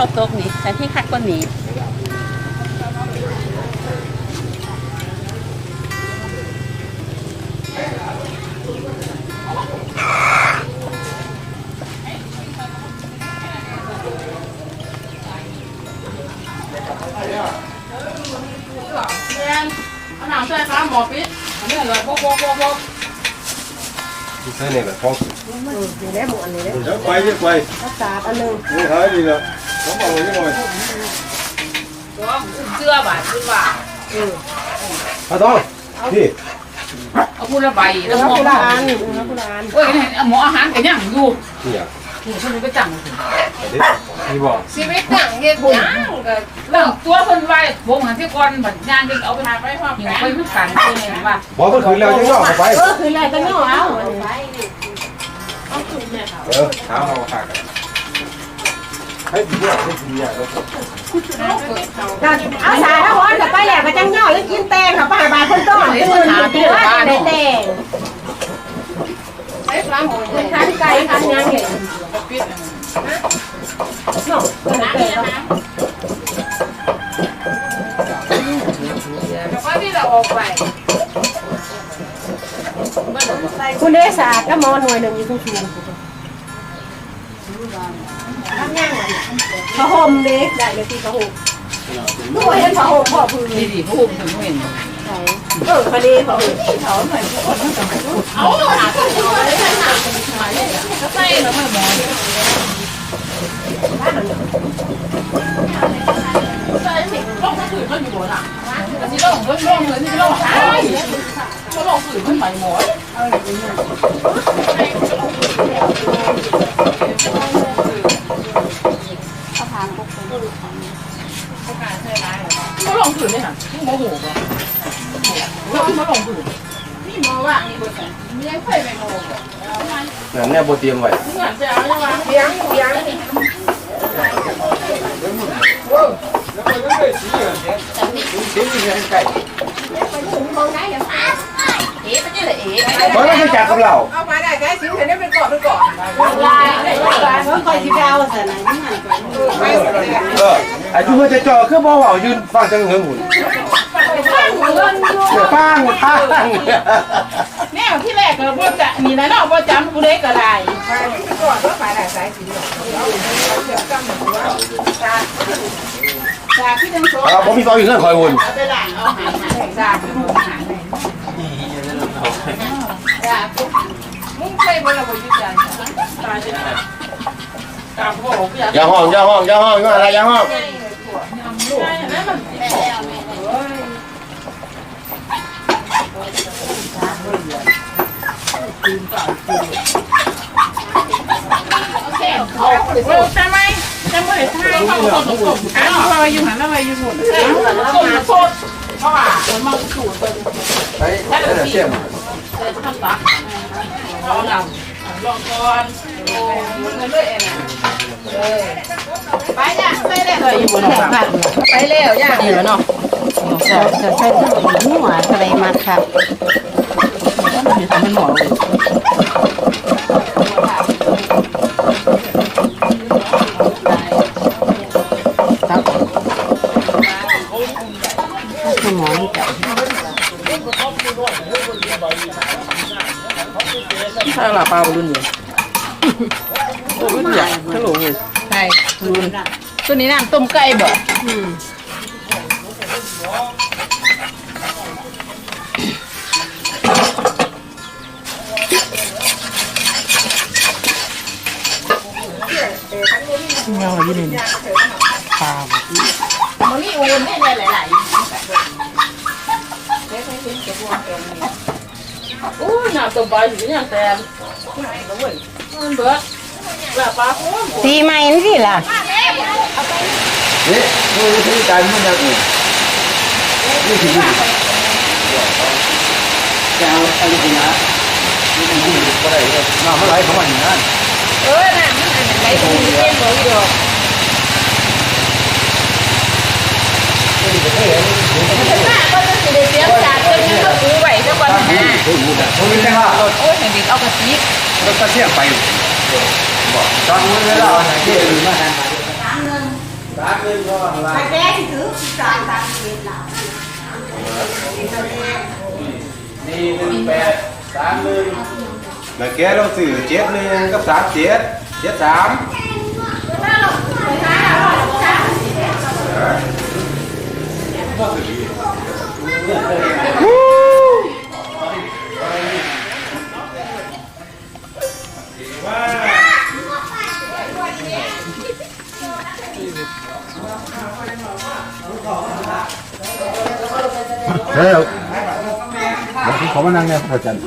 อบตกนี่ใส่ที่คัดก้นนี้เอาหนังใส่ขาหมอปิดอันนี้เลยโบกโบกโบกโบกใช่เนี่ยแบบฟ้องนี่แหละหมูอันนี้แหละเดี๋ยวไปเดี๋ย วไปรักษาอันหนึง นี่หายดีแล้วน้องบอกเลยยังไงตัวเสื้อบาดขึ้นว่าพระต้องพี่เอาพูดละใบแล้แล้ววหมอผู้ละอันแล้วผู้ละอันเอ้ยหมออาหารกันยังอยู่นี่อะนี่คนนี้ก็จังนี่บอกชีวิตต่างเฮ็ดหยังก็เรื่องตัวคนไว้วงหันที่ก่อนบัดยางจึงเอาไปหาไปพ่อหิวไปพึ่งกันตัวนี้ว่าบอกก็คืนแล้วยังย่อเข้าไปเออคืออะไรก็ย่อเอาอันนี้เออถามเอาขากันให้ดีอะให้ดีอะ ก็ เอาสายถ้าร้อนก็ไปแหละก็จังย่อแล้วกินแตงค่ะป้าบาคนต้อนตื่นตื่นว่าได้แตงขั้นไก่คันยังเห็นปิดเนาะแตงแต่ว่าที่เราออกไปคุณได้สาดก็มอหน่วยหนึ่งอยู่ทุ่งชูทำยังไง ผ้าห่มเด็กได้เลยที่ผ้าห่มลูกเห็นผ้าห่มพ่อพื้นนี่ดิพูดถึงเห็นเออพอดีผ้าห่มเอาหนาตัวใส่แล้วไม่หมอใส่สิลงมาถือมันอยู่บนอะอันนี้ลงลงลงเลยนี่ลงหายก็ลงถือมันใหม่หมอ เขาลงผืนเลยค่ะที่โมโหป่ะเขาเขาลงผืนนี่มอว่านี่คนมียังเคยไปโมโหนั่นเนี่ยโบเตรียมไว้เหมือนจะเอาใช่ไหมเลี้ยงเลี้ยง มองได้เหรอเอ๋ไปนี่เลยเอ๋มันไม่ใช่จักกับเราเอามาได้แค่ชิ้นเห็นได้เป็นกรอบเป็นกรอบลายลายว่าคอยที่ดาวแต่ไหนนี่หันไปเออไอ้ที่มันจะจ่อคือบ่เว้ายืนฟังจังเหิงหุ่นเดี๋ยวฟังฟังแนวที่แรกเราบ่จะมีนะเนาะบ่จำกูได้ก็ได้เป็นกรอบก็ขายได้สายสีเหลืองเดี๋ยวกำหนดว่า จากที่จังโซ่เราผมมีซอยอยู่เงื่อนคอยวนเอาไปล้างเอาหางหางจากที่หางจากมึงเคยบ่ละบ่อยู่ใจตายจะตามพ่อบอกอยากอย่าห้องอย่าห้องอย่าห้องอย่าอะไรอย่าห้องได้นะมันเอาทำไม จะไม่ได้ทาเขาคนคนหันเราอยู่หันเราอยู่หมดคนโคตรเพราะว่ามันมาสูตรไปนั่นน่ะเสียมเลยทำตักลองเอาลองก่อนโอ้มันเลยเองไปจ้ะไปเลยเลยอยู่บนหลังไปแล้วย่านี่แล้วเนาะจะจะใช้หัวอะไรมาครับมันหมอเลย สมองจับ ถ้าลาปลารุ่นอยู่รุ่นใหญ่ฮัลโหลใช่รุ่นตัวนี้น้ำต้มไก่บ่มันนี่อุ่นนี่หลายๆ อู้หน้าตัวใบอยู่อย่างแต่มันเบิดแบบปลาโค้งตีใหม่นี่สิล่ะนี่ดูวิธีการมันยังอื่นนี่คือจะเอาอะไรกินนะนี่เป็นที่ก็ได้เลยน้ำมันไหลเข้ามาอย่างนั้นเออน่ะมันอันไหนตรงนี้เองบ่อยู่ดอกหน้าก็ได้เสียงจากเพิ่นยังก็ซื้อไว้ซะก่ อนนะโอ้ยนะโอ้ยนะฮะโอ้ยให้เด็กเอากระติกรถกระเทียมไปบอกตอนนี้เวลาไหนที่อื่นมาทานเามหนึ่งก็ว่าไปแก้ที่ถือสามสามเอ็ดหลังนี่หนึ่งแปดสามหนึ่งแล้วแกเราสื่อเจ็ดหนึ่งกับสามเจ็ดเจ็ดสาม เฮ้ยบางทีเขามานั่งเนี่ยพระจันทร์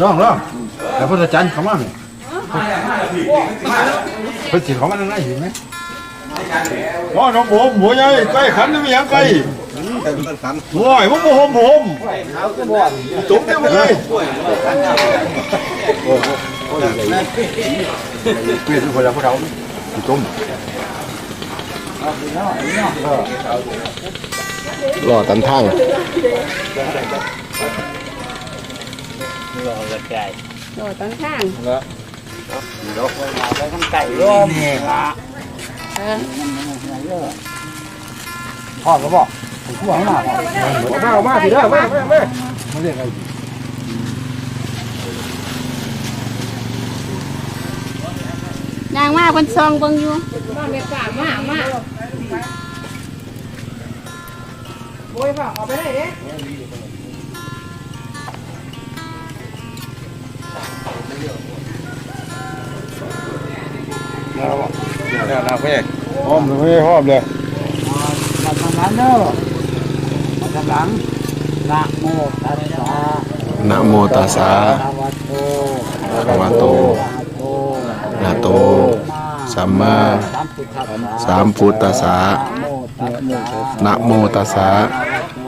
ร้องร้องแล้วพระจันทร์เขามาไหมเพิ่นสิเขามานั่งได้เห็นไหมว่าน้องผมหัวใหญ่ใกล้ขันนี่ไม่ยังไกลโอ้ยผมผมผมจุ๊บได้ไหมเลย เปลี่ยนคนละพวกเราต้มรอตันทางโดดต้นข้างพ่อก็บอกผมข้างหน้าพ่อมามาพี่เด้อมามามาเรียกอะไร นางมาคนซองเบิ่งอยู่เนี่ยนะพี่หอมเลยหอมเลยมาทำงานเด้อมาทำหลังนะโมตัสสะนะโมตัสสะภะวะโตภะวะโตนะโตสัมมาสามพุทธัสสะสามพุทธัสสะนะโมตั สสะนะโตัสสะโต สัมมาสามพุทธัสสะนะโมตัสสะนะโม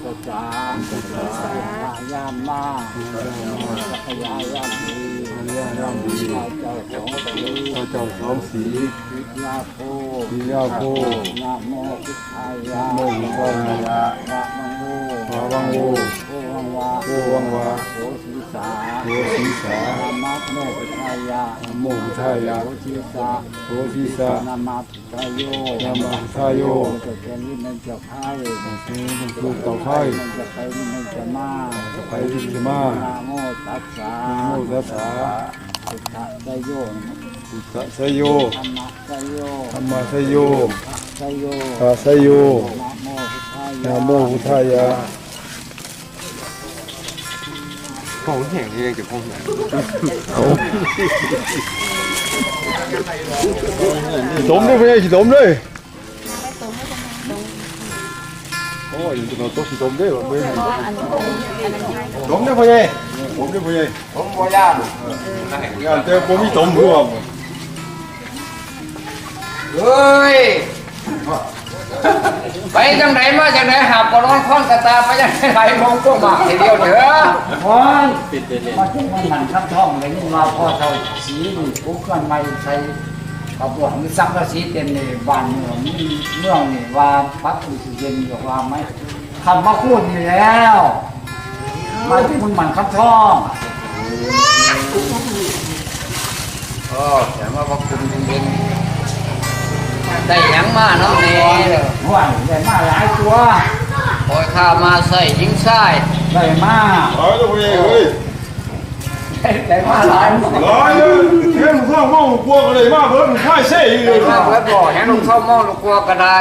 ตตาสัมพุทธัสสะยามาสัพยายามี ยามมีเจ้าของสีเจ้าสองสีนาโพวิยาโพนะโมพุทธายะโมหิทายะนะโมภาวังโว วังวาโอวังวาโอศีสาโอศีสานามาโมพุทธายะนะโมพุทธายะโอศีสาโอทิสะนามาพุทธายโยนามาพุทธายโยจะเป็นวินัยจะพายนี่มันลูกเต่าไข่มันจะไปวินัยจะมาไปวิจิมานาโมตัสสะนะโมตัสสะพุทธะโยพุทธสยโยธรรมะโยธรรมสยโยสยโยพาสยโยนะโมพุทธายะนะโมพุทธายะ พ่อแห่งที่ยังจะพ่อแห่งดมด้วยพี่สิดมด้วยโอ้ยเราต้องสิดมด้วยบ่ ไปจังไหนมาจังไหนหาบกระร้อนค้อนกระตาไปจังไหนมองพวกมากทีเดียวเถอะพอนมาถึงมันหันข้างท้องเลยนี่มาพ่อเท่าสีนี่ปุ๊บกันไม่ใส่กระบอกมีสักกระสีเต็มเลยบ้านเมืองนี่เมืองนี่ว่าพักอุตเย็นบอกว่าไหมคำมาพูดอยู่แล้วมาถึงมันมันข้างท้องโอ้แต่ว่าพระคุณเย็นได้ยังมาเน้ำเนี่ย ห่วยได้มาหลายตัวคอยข้ามาใส่ยิงใส่ได้มาเอาตัวพี่เฮ้ยได้มาหลายร้อยเลยเที่ยงข้าวมองกลัวกันเลยมากเพิ่นค่ายเซ่อีกเลได้ยมาเพื่อบอกแหงลงเข้ามองลูกกลัวก็ได้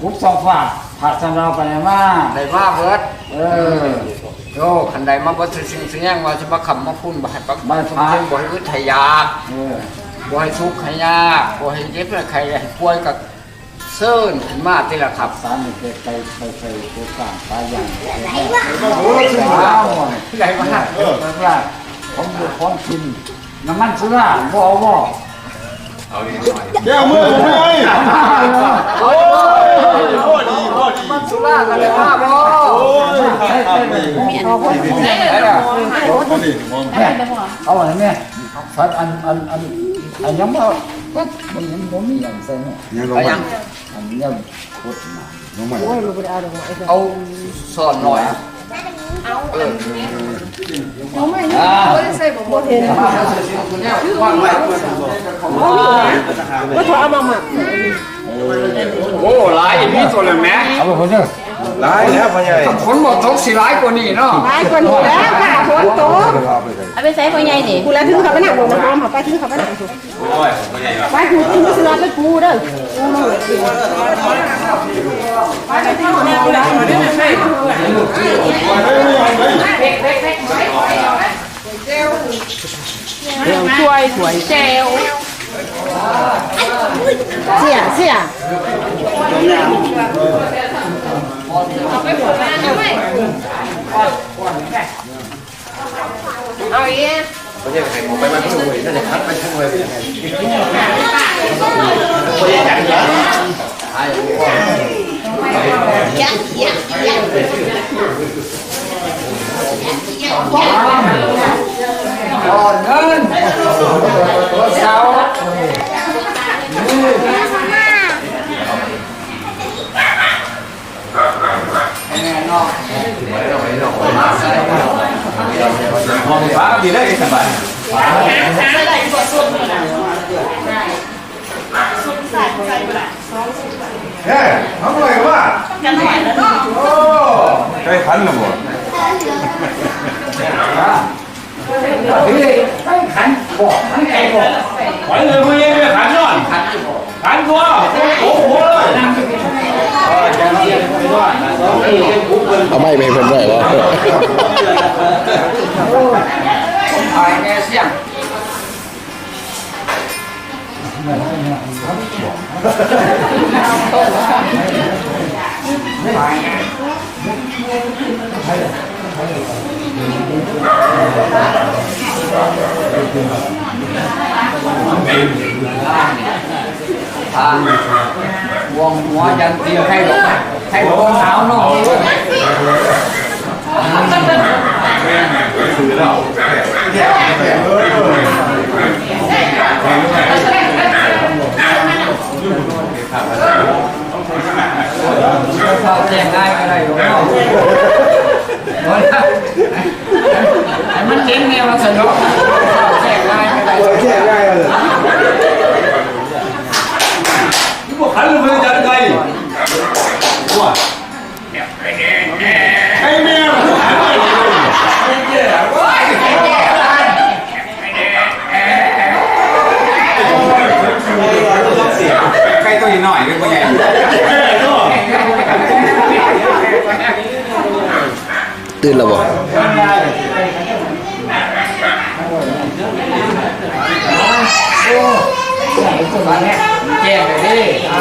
ปุ๊บสองฝาผัดสันเราไปไหนมาได้มาเพื่อเออโยขันใดมาบ่สิสิ่งสิ่งยังว่าจะมาขำมาพุ่นบ่ให้ปักไม่สมพาจริงบ่ให้อึดให้ยากเออบ่ให้ทุกข์ให้ยากบ่ให้เจ็บให้ใครให้ป่วยกับ เซิร์นขึ้นมาที่ละครับสารนี่ไปไปไปไปตัวกลางปลาอย่างโอ้ยว้าวใหญ่มากเออแรกผมดูของกินน้ำมันสุราบ่บ่แก้วมือผมไงโอ้โอ้ดีโอ้ดีมันสุรากันเลยว่าบ่โอ้ยไหนล่ะนี่มองเอาอะไรเนี่ยสัตว์อันอันอันอันยังบ่ ปบมันยังบ่มีอย่างใส่เนาะยังก็ไปมายังอันยังโคตรมาน้องใหม่เอาสอนหน่อยเอออ่าว่างไว้ก็ถอเอามาหมักโอ้หลายมีตัวเลยแม่เอาไปคนเด้ อร้ายแล้วพ่อใหญ่ฝนบ่ตกสิหลายกว่านี้เนาะหลายคนอยู่แล้วค่ะฝนตกเอาไปใส่พ่อใหญ่นี่กูแล้วถึงเขาไปนั่งลงมาหอมเขาไปถึงเขาไปนั่งถูกไปถูกถึงสลอไปกูเด้อช่วยสวยเจลเสียเสีย พ่อใหญ่ให้ผมไปมาช่วยน่าจะคัดไปช่วยเป็นยังไงก่อนเงินเสาแน่นอน มองฟ้าก็ดีได้สบายเฮ้ยทำอะไรวะโอ้ใกล้พันแล้วบ่ พี่ให้ขันบอกให้ไอ้บอก ไปเลยพ่อใหญ่ขันนอน ขันที่บอก ขันตัวโอ้โหเลย เอาไม่ไปเพิ่นได้วะ ถ่ายแกเสียง ทาง วงหัวยันเตียให้หลงให้หลงหนาวเนาเข้าแจ้งได้ก็ได้หลงเนาะไอ้มันเก่งแนวสนุกเข้าแจ้งได้ก็ได้ เออแค่ง่ายเลย พวกขันเลยพ่อจะได้ว่าไอ้แม่ ใกล้ตัวอีก หน่อยเป็นพ่อใหญ่ตื่นแล้วบ่บ้านเนี่ยแจ้งเลยดิอ่า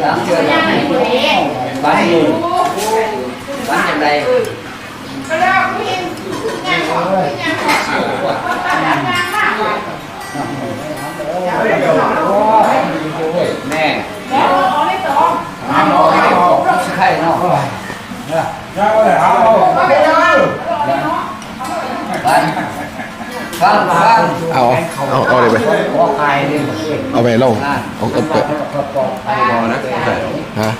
สามเดือนบ้านอยู่บ้านจังใดแม่น้องน้องใช่ เนาะบ้านฟังฟังเอาเอาเอาเลยไปหัวใครดิเอาไปลงเอาเอาไปฮะ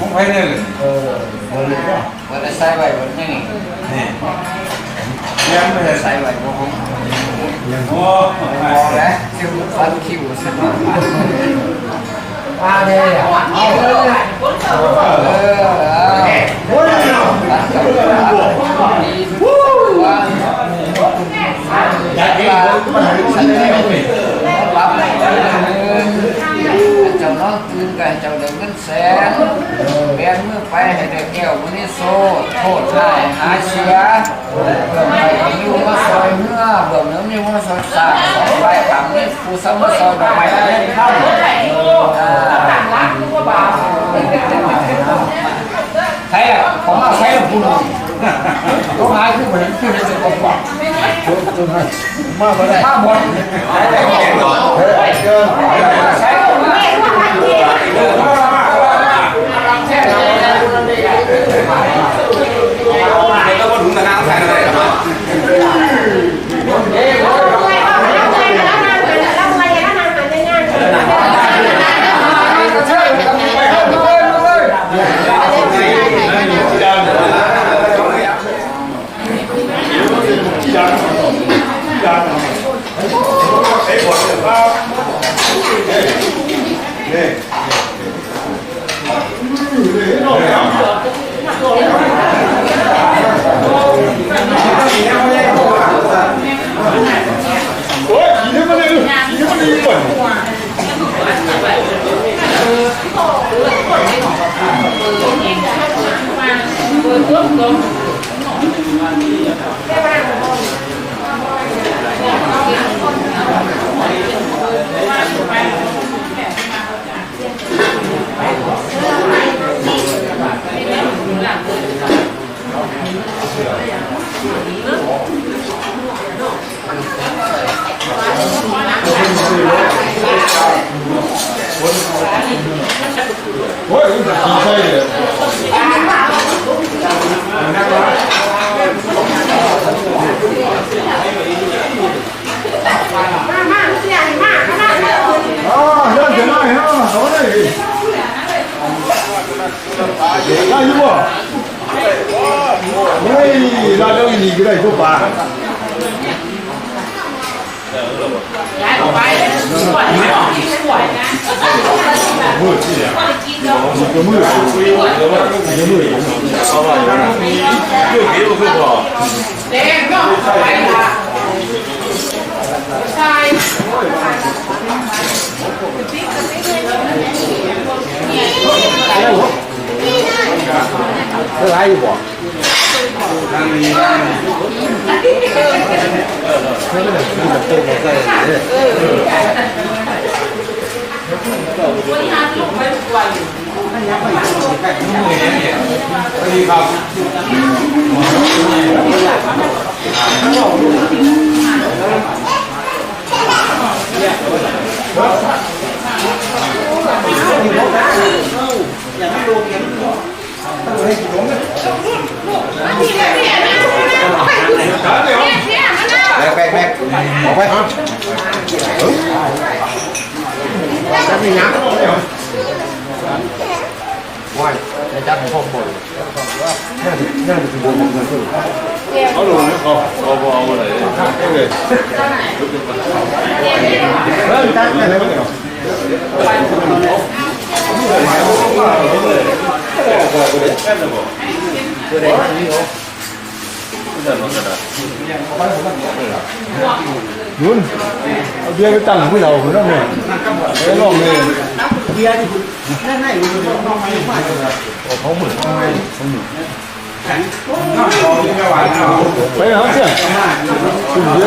ผมไปเนี่ยวันละใส่ไว้วันนี้ ยังไม่ได้ใส่ไว้บ่ผมโอ้พอแล้วคิวฟันคิวสิมาเลยเอาเลยเออฟันกับฟันดีว่าอยากกินฉันไม่ไปรับเงินเจ้าน้องตื่นกันเจ้าได้เงินแสนเบียนมือไปให้ได้แก้ววันนี้โซ่โทษชายหายเสียเบิ่งไปอยู่มาซอยเมื่อเบิ่งเนื้อมีมาซอยสาสองใบคำนี้ผู้สมาซอยดอกไม้ได้เข้าใช่อะผมเอาใช้คุณก็หายขึ้นเหมือนขึ้นในสกปรก มาบ่ได้มาบ่ได้ใช้โอ้ยกินให้มันเลยกินให้มันดีก่อน โอ้ยกินใช่เลยอ๋อ เรื่องจะน้อยฮะเขาได้ได้อยู่บ่เฮ้ยเราเรื่องนี้ก็ได้ทุกป่า ย้ายออกไปสวยไม่ออกสวยนะ มืดที่เนี่ยมืดมืดมืด เด็กก็ไปละใช่ เท่าไรอยู่บ่แบกแบกแบกออกไปครับจะมีน้ำว้ายจะจับให้พ่อย่าจะน่าจะเป็นบนเงินเอาลงนะเขาเอาเอาอะไรเลยเริ่มจับได้แล้วเนี่ยนุ่นเอาเบียร์ไปตั้งผู้เราคนนั้นเนี่ยไปลองเลยเบียร์ที่นั่นให้อยู่ตรงนั้นไม่ไหวเขาเหมือนไปหาเสียคุณเบีย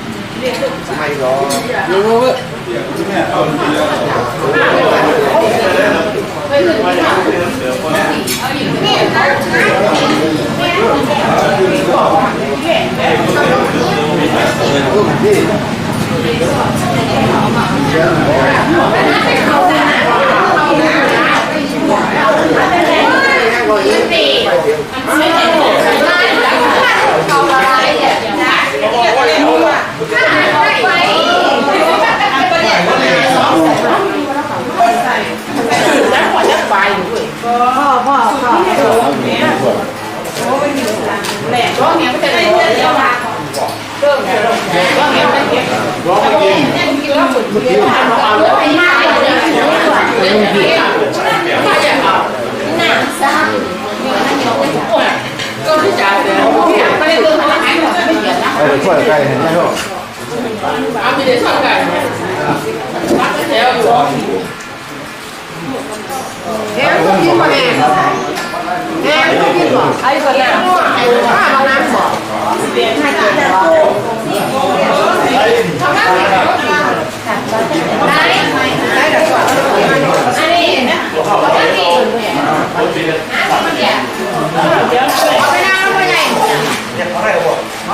ห้ผู้เรานี่เท่าไหร่เอาอยู่จะถึงไปเดี๋ยวน้องคุณพ่อพ่อพ่อ แหล่ร้องเนี้ยไม่ใช่เลยเดี๋ยวมาเริ่มร้องเนี้ยไม่เก็บร้องไม่กินกินแล้วฝึกเรียนทำเอาเลยมากเลย มาอย่างเอาหน้าซ้ำก็ที่จ่ายเลยไม่ได้เรื่องอะไรไม่เกี่ยวนะไอ้ช่วยใครเห็น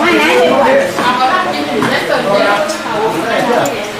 ไม่นะอาไปอเกินเล